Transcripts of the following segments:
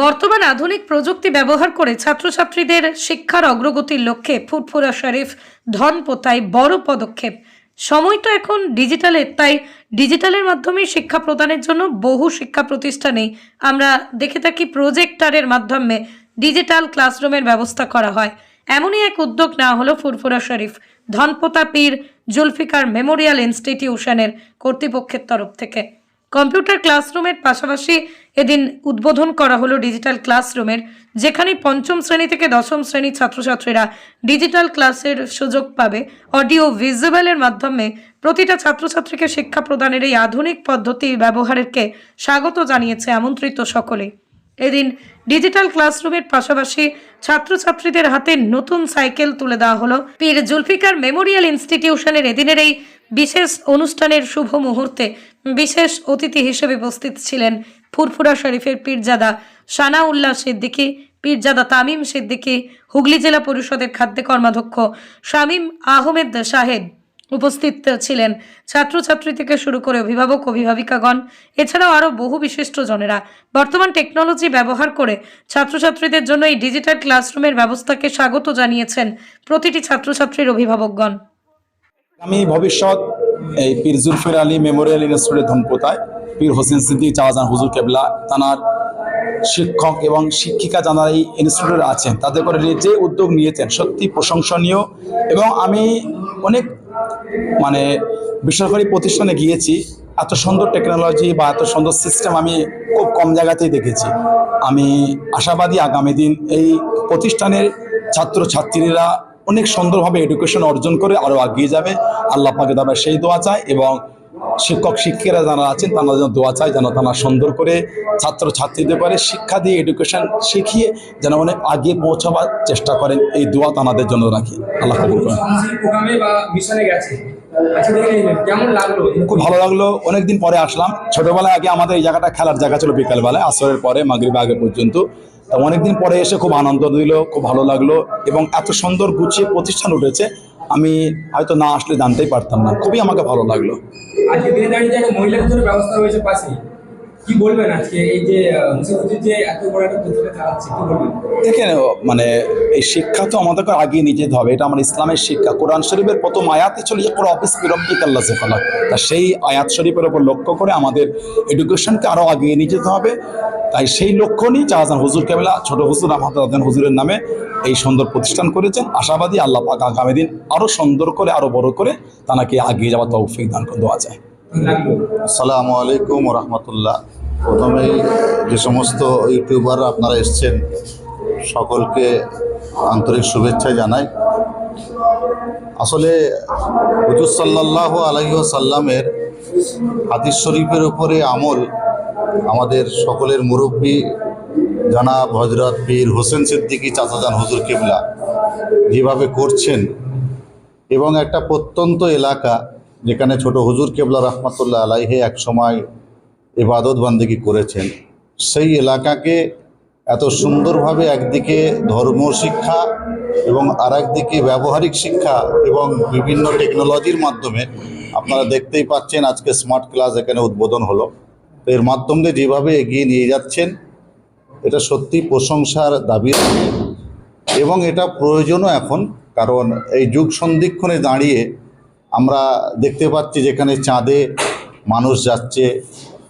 বর্তমান আধুনিক প্রযুক্তি ব্যবহার করে ছাত্রছাত্রীদের শিক্ষার অগ্রগতির লক্ষ্যে ফুটফুরা শরীফ ধনপোতায় বড় পদক্ষেপ। সময় তো এখন ডিজিটালের তাই ডিজিটালের মাধ্যমে শিক্ষা প্রদানের জন্য বহু শিক্ষা প্রতিষ্ঠানেই আমরা দেখে থাকি প্রজেক্টরের মাধ্যমে ডিজিটাল ক্লাসরুমের ব্যবস্থা করা হয়। এমনই এক উদ্যোগ নেওয়া হলো ফুরফুরা শরীফ, ধনপোতা পীর জুলফিকার মেমোরিয়াল ইনস্টিটিউশনের কর্তৃপক্ষের তরফ থেকে। কম্পিউটার ক্লাসরুমের পাশাপাশি এদিন উদ্বোধন করা হলো ডিজিটাল ক্লাসরুমের, যেখানে পঞ্চম শ্রেণি থেকে দশম শ্রেণির ছাত্রছাত্রীরা ডিজিটাল ক্লাসের সুযোগ পাবে। অডিও ভিজুয়ালের মাধ্যমে প্রতিটা ছাত্রছাত্রীকে শিক্ষা প্রদানের এই আধুনিক পদ্ধতি ব্যবহারকে স্বাগত জানিয়েছে আমন্ত্রিত সকলে। এদিন ডিজিটাল ক্লাসরুমের পাশাপাশি ছাত্রছাত্রীদের হাতে নতুন সাইকেল তুলে দেওয়া হলো। পীর জুলফিকার মেমোরিয়াল ইনস্টিটিউশনের এদিনের এই বিশেষ অনুষ্ঠানের শুভ মুহূর্তে বিশেষ অতিথি হিসেবে উপস্থিত ছিলেন ফুরফুরা শরীফের পীরজাদা সানাউল্লাহ সিদ্দিকী, পীরজাদা তামিম সিদ্দিকী, হুগলি জেলা পরিষদের খাদ্য কর্মাধ্যক্ষ শামীম আহমেদ সাহেব উপস্থিত ছিলেন। ছাত্রছাত্রী থেকে শুরু করে অভিভাবক, অভিভাবিকাগণ, এছাড়াও আরও বহু বিশিষ্ট জনেরা। বর্তমান টেকনোলজি ব্যবহার করে ছাত্রছাত্রীদের জন্য এই ডিজিটাল ক্লাসরুমের ব্যবস্থাকে স্বাগত জানিয়েছেন প্রতিটি ছাত্রছাত্রীর অভিভাবকগণ। আমি ভবিষ্যৎ, এই পীর জুলফির আলী মেমোরিয়াল ইনস্টিটিউটের ধনপোতায় পীর হোসেন সিদ্দিক চাওয়াজান হুজুর কেবলা তানার শিক্ষক এবং শিক্ষিকা যারা এই ইনস্টিটিউটে আছেন, তাদের করে যে উদ্যোগ নিয়েছেন, সত্যি প্রশংসনীয়। এবং আমি অনেক মানে বেসরকারি প্রতিষ্ঠানে গিয়েছি, এত সুন্দর টেকনোলজি বা এত সুন্দর সিস্টেম আমি খুব কম জায়গাতেই দেখেছি। আমি আশাবাদী আগামী দিন এই প্রতিষ্ঠানের ছাত্রছাত্রীরা অনেক সুন্দরভাবে এডুকেশন অর্জন করে আরও এগিয়ে যাবে। আল্লাহ পাকে তারা সেই দোয়া চায় এবং শিক্ষক, শিক্ষিকারা যারা আছেন, তারা যেন দোয়া চায় যেন তারা সুন্দর করে ছাত্র ছাত্রীদের পারে শিক্ষা দিয়ে এডুকেশন শিখিয়ে যেন অনেক আগে পৌঁছাবার চেষ্টা করেন। এই দোয়া তানাদের জন্য রাখি। আল্লাহ কবুল করেন। আচ্ছা খুব ভালো লাগল। অনেকদিন পরে আসলাম। ছোটবেলায় আগে আমাদের এই জায়গাটা খেলার জায়গা ছিল বিকালবেলায় আসরের পরে মাগরিব আগে পর্যন্ত। তো অনেকদিন পরে এসে খুব আনন্দ দিল খুব ভালো লাগল এবং এত সুন্দর গুছিয়ে প্রতিষ্ঠান উঠেছে আমি হয়তো না আসলে জানতেই পারতাম না। খুবই আমাকে ভালো লাগল। আজকে দিনে দাঁড়িয়ে মহিলাদের জন্য ব্যবস্থা রয়েছে পাশে কি বলবেন যে যে দেখেন মানে এই শিক্ষা তো আমাদেরকে আগিয়ে নিয়ে যেতে হবে। এটা আমার ইসলামের শিক্ষা। কোরআন শরীফের প্রথম আয়াতে চলে ইকরা অফিস বিরব্বিক আল্লাহ সেফালা তা সেই আয়াত শরীফের উপর লক্ষ্য করে আমাদের এডুকেশনকে আরও আগিয়ে নিয়ে যেতে হবে। তাই সেই লক্ষ্য নিয়ে জাহাজান হুজুর কেবলা ছোট হুজুর আহমদ হুজুরের নামে এই সুন্দর প্রতিষ্ঠান করেছেন। আশাবাদী আল্লাহ পাক আগামী দিন আরও সুন্দর করে আরও বড় করে তাকে আগিয়ে যাওয়ার তৌফিক দান দেওয়া যায়। আসসালামু আলাইকুম রহমতুল্লাহ প্রথমেই যে সমস্ত ইউটিউবার আপনারা এসছেন, সকলকে আন্তরিক শুভেচ্ছা জানাই। আসলে হুজুর সাল্লাহ সাল্লামের হাদিস শরীফের উপরে আমল আমাদের সকলের মুরব্বী জনাব হজরত পীর হোসেন সিদ্দিকী চাচাজান হুজুর কেবলা যেভাবে করছেন এবং একটা প্রত্যন্ত এলাকা যেখানে ছোট হুজুর কেবলা রহমতুল্লাহ আলাইহে এক সময় ইবাদত বান্দিগি করেছেন, সেই এলাকাকে এত সুন্দরভাবে একদিকে ধর্ম শিক্ষা এবং আর একদিকে ব্যবহারিক শিক্ষা এবং বিভিন্ন টেকনোলজির মাধ্যমে আপনারা দেখতেই পাচ্ছেন আজকে স্মার্ট ক্লাস এখানে উদ্বোধন হলো। তো এর মাধ্যমে যেভাবে এগিয়ে নিয়ে যাচ্ছেন, এটা সত্যি প্রশংসার দাবি। এবং এটা প্রয়োজনও এখন, কারণ এই যুগ সন্ধিক্ষণে দাঁড়িয়ে আমরা দেখতে পাচ্ছি যেখানে চাঁদে মানুষ যাচ্ছে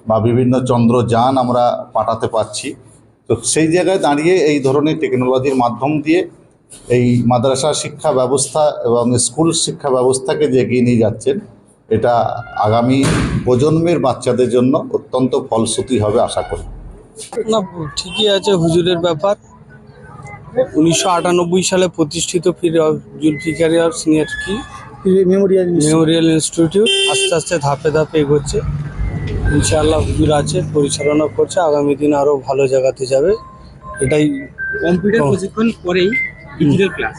বা বিভিন্ন চন্দ্রযান আমরা পাঠাতে পারছি তো সেই জায়গায় দাঁড়িয়ে এই ধরনের টেকনোলজির মাধ্যম দিয়ে এই মাদ্রাসা শিক্ষা ব্যবস্থা এবং স্কুল শিক্ষা ব্যবস্থাকে যে এগিয়ে নিয়ে যাচ্ছেন, এটা আগামী প্রজন্মের বাচ্চাদের জন্য অত্যন্ত ফলশ্রুতি হবে আশা করি। না, ঠিকই আছে, হুজুরের ব্যাপার। উনিশশো আটানব্বই সালে প্রতিষ্ঠিত পীর জুলফিকারিয়ার সিনিয়র কি? মেমোরিয়াল মেমোরিয়াল ইনস্টিটিউট আস্তে আস্তে ধাপে ধাপে এগোচ্ছে। ইনশাআল্লাহ হুজুর আছে পরিচালনা করছে আগামী দিন আরও ভালো জায়গাতে যাবে। এটাই কম্পিউটার প্রশিক্ষণ পরেই ডিজিটাল ক্লাস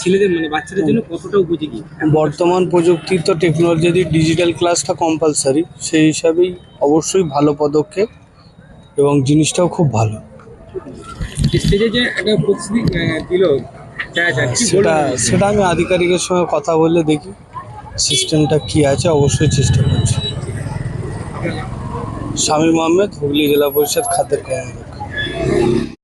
ছেলেদের মানে বাচ্চাদের জন্য কতটা উপযোগী? বর্তমান প্রযুক্তির তো টেকনোলজি ডিজিটাল ক্লাসটা কম্পালসারি সেই হিসাবেই অবশ্যই ভালো পদক্ষেপ এবং জিনিসটাও খুব ভালো। স্টেজে যে একটা প্রতিশ্রুতি দিল সেটা সেটা আমি আধিকারিকের সঙ্গে কথা বলে দেখি সিস্টেমটা কি আছে অবশ্যই চেষ্টা করছি। স্বামী মোহাম্মদ হুগলি জেলা পরিষদ খাতের কর্মকর্তা